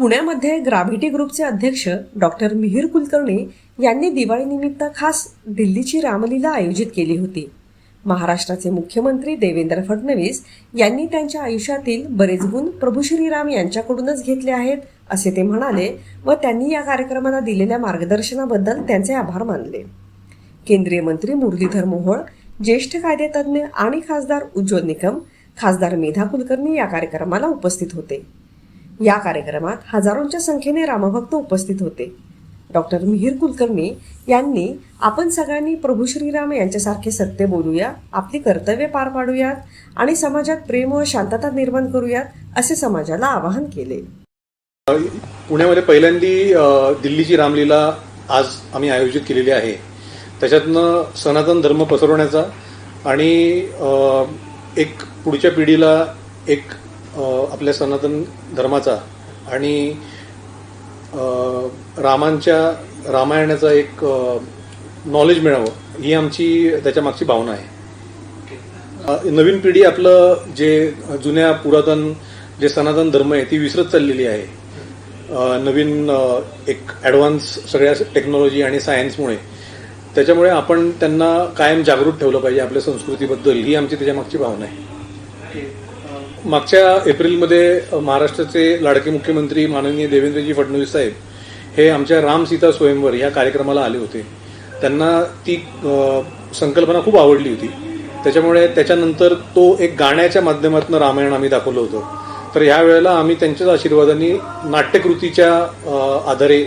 पुण्यामध्ये ग्राव्हिटी ग्रुपचे अध्यक्ष डॉक्टर मिहीर कुलकर्णी यांनी दिवाळीनिमित्त खास दिल्लीची रामलीला आयोजित केली होती. महाराष्ट्राचे मुख्यमंत्री देवेंद्र फडणवीस यांनी त्यांच्या आयुष्यातील बरेच गुण प्रभू श्रीराम यांच्याकडूनच घेतले आहेत असे ते म्हणाले व त्यांनी या कार्यक्रमाला दिलेल्या मार्गदर्शनाबद्दल त्यांचे आभार मानले. केंद्रीय मंत्री मुरलीधर मोहोळ ज्येष्ठ कायदेतज्ञ आणि खासदार उज्ज्वल निकम खासदार मेधा कुलकर्णी या कार्यक्रमाला उपस्थित होते. या कार्यक्रमात हजारोंच्या संख्येने रामभक्त उपस्थित होते. डॉक्टर मिहीर कुलकर्णी यांनी आपण सगळ्यांनी प्रभू श्रीराम यांच्यासारखे सत्य बोलूया आपली कर्तव्य पार पाडूयात आणि समाजात प्रेम व शांतता निर्माण करूयात असे समाजाला आवाहन केले. पुण्यामध्ये पहिल्यांदी दिल्लीची रामलीला आज आम्ही आयोजित केलेली आहे. त्याच्यातनं सनातन धर्म पसरवण्याचा आणि एक पुढच्या पिढीला एक आपल्या सनातन धर्माचा आणि रामांच्या रामायणाचा एक नॉलेज मिळावं ही आमची त्याच्या मागची भावना आहे. नवीन पिढी आपलं जे जुन्या पुरातन जे सनातन धर्म आहे ती विसरत चाललेली आहे. नवीन एक ॲडव्हान्स सगळ्या टेक्नॉलॉजी आणि सायन्समुळे त्याच्यामुळे आपण त्यांना कायम जागरूक ठेवलं पाहिजे आपल्या संस्कृतीबद्दल ही आमची त्याच्या मागची भावना आहे. मागच्या एप्रिलमध्ये महाराष्ट्राचे लाडके मुख्यमंत्री माननीय देवेंद्रजी फडणवीस साहेब हे आमच्या राम सीता स्वयंवर या कार्यक्रमाला आले होते. त्यांना ती संकल्पना खूप आवडली होती. त्याच्यामुळे त्याच्यानंतर तो एक गाण्याच्या माध्यमातून रामायण आम्ही दाखवलं होतं. तर ह्या वेळेला आम्ही त्यांच्याच आशीर्वादाने नाट्यकृतीच्या आधारे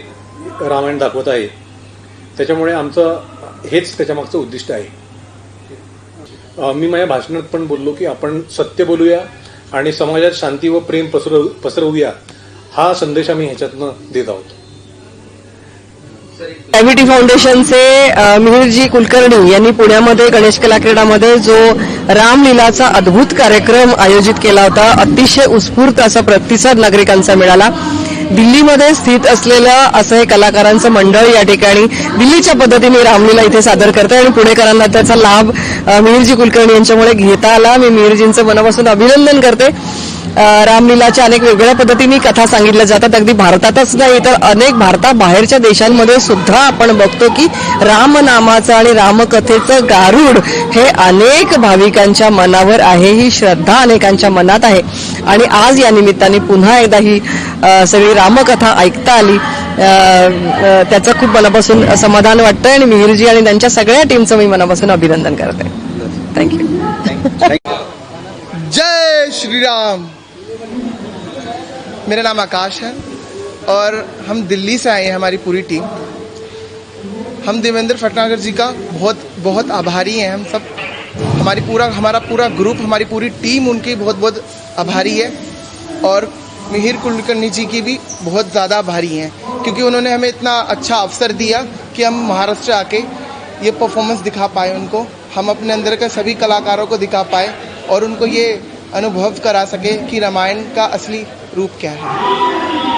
रामायण दाखवत आहे. त्याच्यामुळे आमचं हेच त्याच्यामागचं उद्दिष्ट आहे. मी माझ्या भाषणात पण बोललो की आपण सत्य बोलूया आणि समाजात शांती व प्रेम पसरव पसरवूया हा संदेश आम्ही ह्याच्यातनं देत आहोत. एव्हिटी फाउंडेशनचे मिहिरजी कुलकर्णी यांनी पुण्यामध्ये गणेश कला क्रीडामध्ये जो रामलीलाचा अद्भुत कार्यक्रम आयोजित केला होता अतिशय उत्स्फूर्त असा प्रतिसाद नागरिकांचा मिळाला. दिल्लीमध्ये स्थित असलेलं असं हे कलाकारांचं मंडळ या ठिकाणी दिल्लीच्या पद्धतीने रामलीला इथे सादर करते आणि पुणेकरांना त्याचा लाभ मिहिरजी कुलकर्णी यांच्यामुळे घेता आला. मी मिहिरजींचं मनापासून अभिनंदन करते. रामलीलाच्या अनेक वेगवेगळ्या पद्धतीने कथा सांगितल्या जातात. अगदी भारतातच नाही तर अनेक भारताबाहेरच्या देशांमध्ये सुद्धा आपण बघतो की रामनामाचं आणि रामकथेचं गारुड हे अनेक भाविकांच्या मनावर आहे. ही श्रद्धा अनेकांच्या मनात आहे. आणि आज या निमित्ताने पुन्हा एकदा ही सगळी रामकथा ऐकता आली. त्याचं खूप मनापासून समाधान वाटतं आणि मिहिरजी आणि त्यांच्या सगळ्या टीमचं मी मनापासून अभिनंदन करते. थँक्यू जय श्री राम मेरा नाम आकाश है और हम दिल्ली से आए हैं हमारी पूरी टीम हम देवेंद्र फटनागर जी का बहुत बहुत आभारी हैं। हम सब हमारी पूरा, हमारा पूरा ग्रुप हमारी पूरी टीम उनकी बहुत बहुत आभारी है। और मिहिर कुलकर्णी जी की भी बहुत ज़्यादा आभारी हैं, क्योंकि उन्होंने हमें इतना अच्छा अवसर दिया कि हम महाराष्ट्र आके ये परफॉर्मेंस दिखा पाए उनको। हम अपने अंदर के सभी कलाकारों को दिखा पाए और उनको ये अनुभव करा सके कि रामायण का असली रूप क्या है।